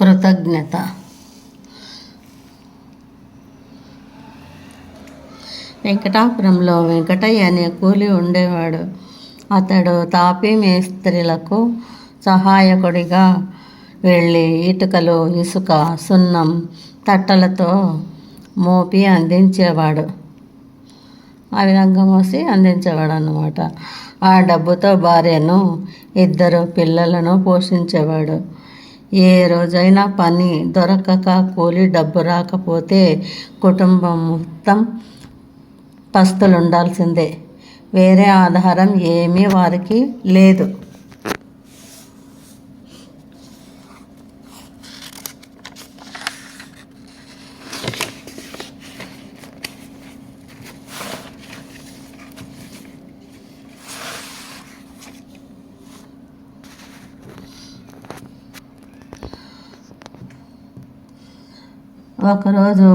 కృతజ్ఞత. వెంకటాపురంలో వెంకటయ్య అనే కూలి ఉండేవాడు. అతడు తాపీ మేస్త్రీలకు సహాయకుడిగా వెళ్ళి ఇటుకలు ఇసుక సున్నం తట్టలతో మోపి అందించేవాడు. ఆ విధంగా మోసి అందించేవాడు అన్నమాట ఆ డబ్బుతో భార్యను ఇద్దరు పిల్లలను పోషించేవాడు. ఏ రోజైనా పని దొరకక కూలి డబ్బు రాకపోతే కుటుంబం మొత్తం పస్తులు ఉండాల్సిందే వేరే ఆధారం ఏమీ వారికి లేదు. ఒకరోజు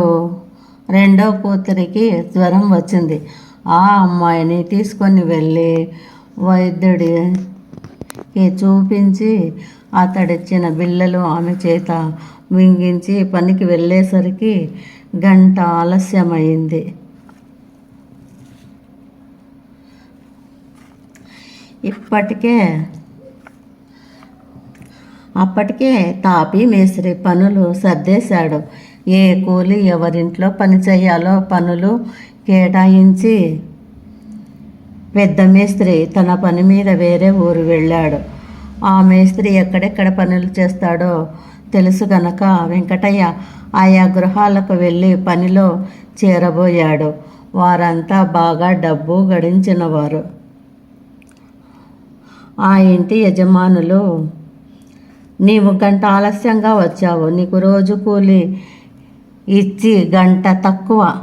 రెండో కూతురికి జ్వరం వచ్చింది. ఆ అమ్మాయిని తీసుకొని వెళ్ళి వైద్యుడికి చూపించి అతడిచ్చిన బిళ్ళలు ఆమె చేత మింగించి పనికి వెళ్ళేసరికి గంట ఆలస్యమైంది. ఇప్పటికే అప్పటికే తాపి మేస్త్రి పనులు సర్దేశాడు. ఏ కూలి ఎవరింట్లో పని చేయాలో పనులు కేటాయించి పెద్ద మేస్త్రి తన పని మీద వేరే ఊరు వెళ్ళాడు. ఆ మేస్త్రి ఎక్కడెక్కడ పనులు చేస్తాడో తెలుసు గనక వెంకటయ్య ఆయా గృహాలకు వెళ్ళి పనిలో చేరబోయాడు. వారంతా బాగా డబ్బు గడించినవారు. ఆ ఇంటి యజమానులు నీవు గంట ఆలస్యంగా వచ్చావు. నీకు రోజు కూలి ఇచ్చి గంట తక్కువ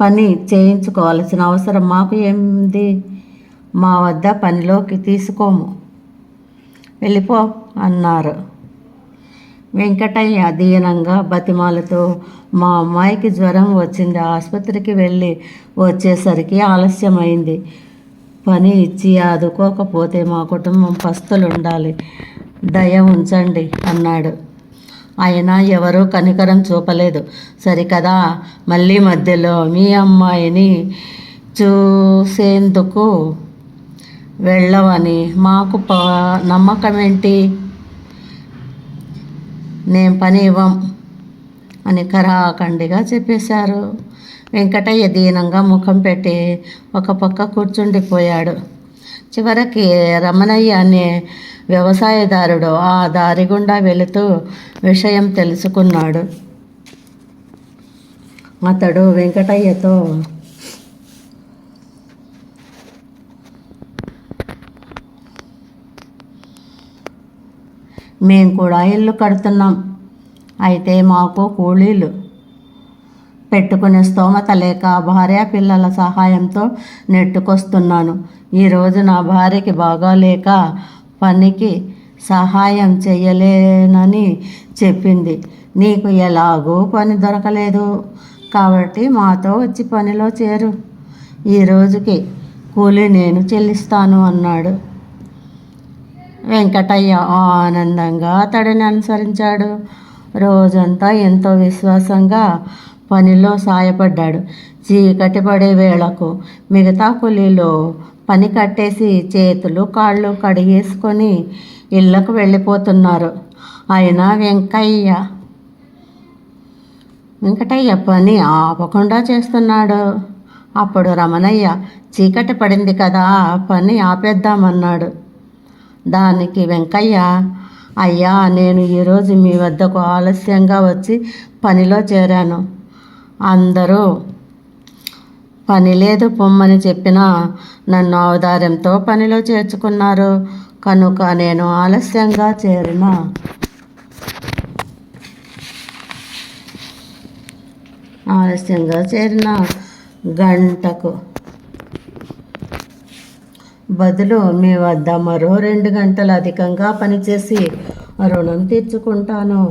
పని చేయించుకోవాల్సిన అవసరం మాకు ఏంది మా వద్ద పనిలోకి తీసుకోము. వెళ్ళిపో అన్నారు. వెంకటయ్య దీనంగా బతిమాలతో మా అమ్మాయికి జ్వరం వచ్చింది ఆసుపత్రికి వెళ్ళి వచ్చేసరికి ఆలస్యమైంది. పని ఇచ్చి ఆదుకోకపోతే మా కుటుంబం పస్తులు ఉండాలి దయ ఉంచండి అన్నాడు. అయినా ఎవరూ కనికరం చూపలేదు. సరికదా? మళ్ళీ మధ్యలో మీ అమ్మాయిని చూసేందుకు వెళ్ళవని మాకు ప నమ్మకం ఏంటి నేను పని ఇవ్వం అని కరాఖండిగా చెప్పేశారు. వెంకటయ్య దీనంగా ముఖం పెట్టి ఒక పక్క కూర్చుండిపోయాడు. చివరికి రమణయ్య అనే వ్యవసాయదారుడు ఆ దారి గుండా వెళుతూ విషయం తెలుసుకున్నాడు. అతడు వెంకటయ్యతో మేము కూడా ఇల్లు కడుతున్నాం. అయితే మాకు కూలీలు పెట్టుకునే స్తోమత లేక భార్య పిల్లల సహాయంతో నెట్టుకొస్తున్నాను. ఈరోజు నా భార్యకి బాగాలేక పనికి సహాయం చేయలేనని చెప్పింది. నీకు ఎలాగూ పని దొరకలేదు కాబట్టి మాతో వచ్చి పనిలో చేరు. ఈ రోజుకి కూలి నేను చెల్లిస్తాను అన్నాడు. వెంకటయ్య ఆనందంగా అతడిని అనుసరించాడు. రోజంతా ఎంతో విశ్వాసంగా పనిలో సాయపడ్డాడు. చీకటి పడే వేళకు మిగతా కూలీలో పని కట్టేసి చేతులు కాళ్ళు కడిగేసుకొని ఇళ్ళకు వెళ్ళిపోతున్నారు. అయినా వెంకయ్య వెంకటయ్య పని ఆపకుండా చేస్తున్నాడు. అప్పుడు రమణయ్య చీకటి పడింది కదా పని ఆపేద్దామన్నాడు. దానికి వెంకయ్య అయ్యా నేను ఈరోజు మీ వద్దకు ఆలస్యంగా వచ్చి పనిలో చేరాను. అందరూ పని లేదు పొమ్మని చెప్పినా నన్ను ఔదార్యంతో పనిలో చేర్చుకున్నారు కనుక నేను ఆలస్యంగా చేరిన. ఆలస్యంగా చేరిన గంటకు బదులు మీ వద్ద మరో రెండు గంటలు అధికంగా పనిచేసి రుణం తీర్చుకుంటాను.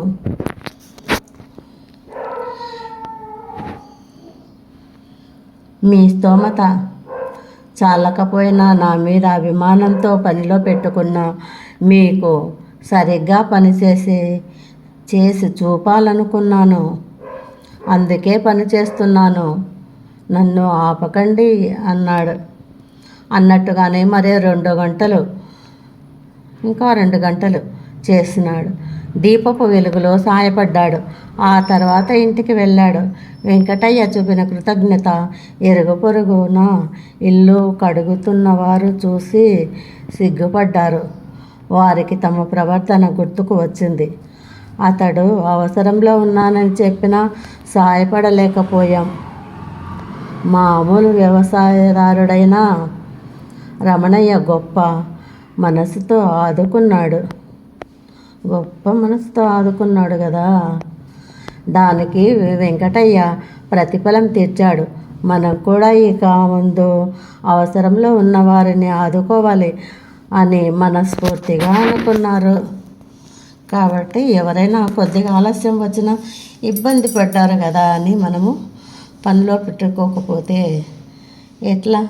మీ స్తోమత చాలకపోయినా నా మీద అభిమానంతో పనిలో పెట్టుకున్న మీకు సరిగ్గా పనిచేసి చేసి చూపాలనుకున్నాను. అందుకే పని చేస్తున్నాను నన్ను ఆపకండి అన్నాడు. అన్నట్టుగానే మరే రెండు గంటలు ఇంకా రెండు గంటలు చేసినాడు. దీపపు వెలుగులో సాయపడ్డాడు. ఆ తర్వాత ఇంటికి వెళ్ళాడు. వెంకటయ్య చూపిన కృతజ్ఞత ఎరుగు పొరుగున? ఇల్లు కడుగుతున్నవారు చూసి సిగ్గుపడ్డారు. వారికి తమ ప్రవర్తన గుర్తుకు వచ్చింది. అతడు అవసరంలో ఉన్నానని చెప్పినా సాయపడలేకపోయాం. మామూలు వ్యవసాయదారుడైన రమణయ్య గొప్ప మనసుతో ఆదుకున్నాడు. గొప్ప మనసుతో ఆదుకున్నాడు కదా. దానికి వెంకటయ్య ప్రతిఫలం తీర్చాడు. మనం కూడా ఇక ముందు అవసరంలో ఉన్నవారిని ఆదుకోవాలి అని మనస్ఫూర్తిగా అనుకున్నారు. కాబట్టి ఎవరైనా కొద్దిగా ఆలస్యం వచ్చినా ఇబ్బంది పడ్డారు కదా అని మనము పనిలో పెట్టుకోకపోతే ఎట్లా?